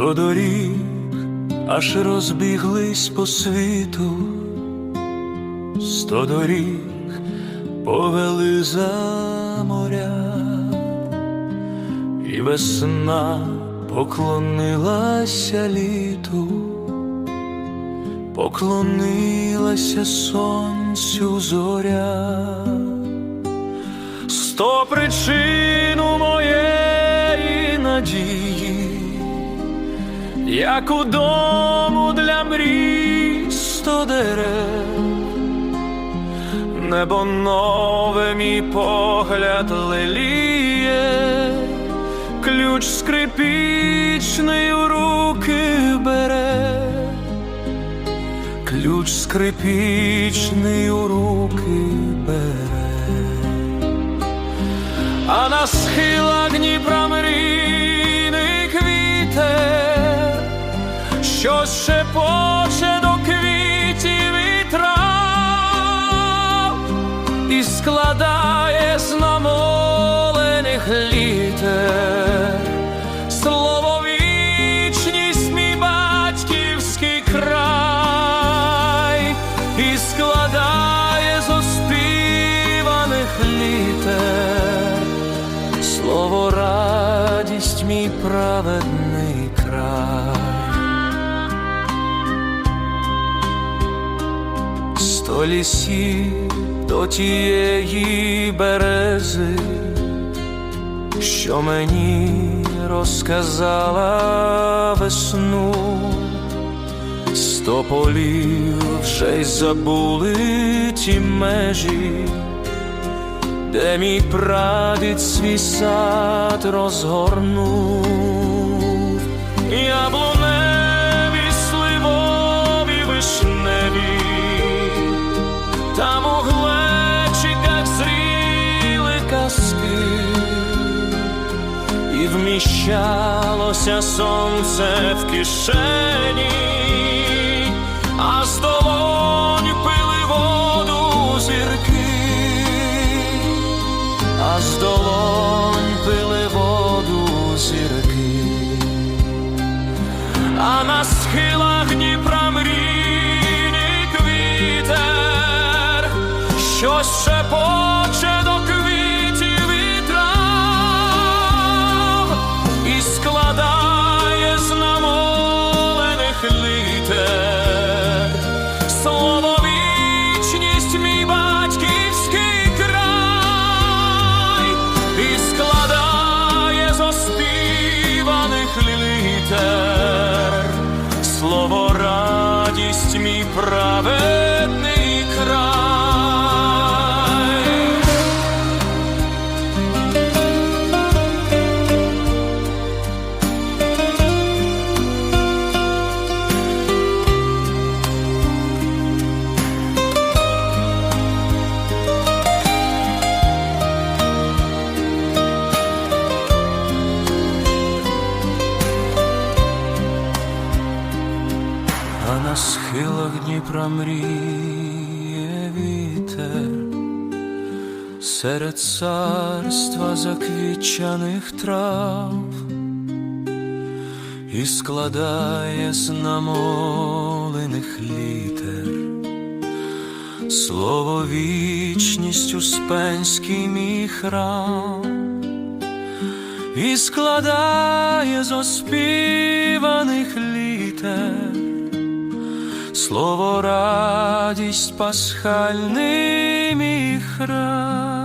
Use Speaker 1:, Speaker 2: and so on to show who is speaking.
Speaker 1: Сто доріг аж розбіглись по світу, сто доріг повели за моря, і весна поклонилася літу, поклонилася сонцю зоря. Сто причин у моєї надії, як у дому для мрій дерев, небо нове мій погляд леліє, ключ скрипічний у руки бере, ключ скрипічний у руки бере. А на схилах і складає з намолених літер. Слово вічність мій батьківський край і складає з оспіваних літер. Слово радість мій праведний Сто лісів до тієї берези, що мені розказала весну, сто полів вже й забули ті межі де мій прадід свій сад розгорнув, вміщалося сонце в кишені, а з долонь пили воду зірки. А з долонь пили воду зірки, а на схилах Дніпра мрійний квітер, що шепоче мій батьківський край і складає з оспіваних літер слово радість мій праведний схилах Дніпра мріє вітер. Серед царства заквічаних трав і складає з намолених літер. Слово вічність успенський мій храм і складає з оспіваних слово радість пасхальний мій храм.